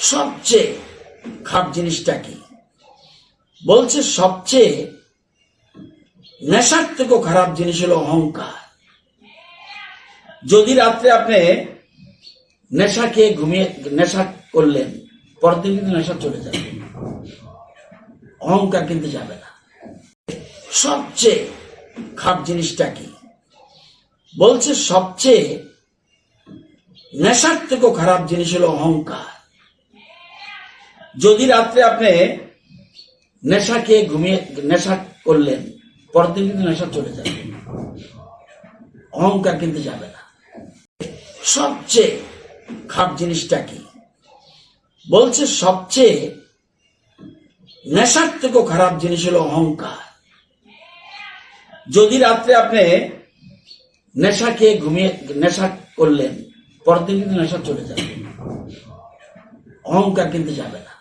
সবচেয়ে খারাপ জিনিসটা কি? বলছে সবচেয়ে নেশার থেকেও খারাপ জিনিস হলো অহংকার। যদি রাত্রে আপনি নেশা খেয়ে ঘুমিয়ে, নেশা করলেন পরদিন কিন্তু নেশা চলে যাবে। অহংকার কিন্তু যাবে না। সবচেয়ে খারাপ জিনিসটা কি? বলছে সবচেয়ে নেশার থেকেও খারাপ জিনিস হলো অহংকার। যদি রাত্রে আপনি নেশা খেয়ে ঘুমিয়ে, নেশা করলেন পরদিন কিন্তু নেশা চলে যাবে। অহংকার কিন্তু যাবে না। সবচেয়ে খারাপ জিনিসটা কি? বলছে সবচেয়ে নেশার থেকেও খারাপ জিনিস হলো অহংকার। যদি রাত্রে আপনি নেশা খেয়ে ঘুমিয়ে, নেশা করলেন পরদিন কিন্তু নেশা চলে যাবে। অহংকার কিন্তু যাবে না।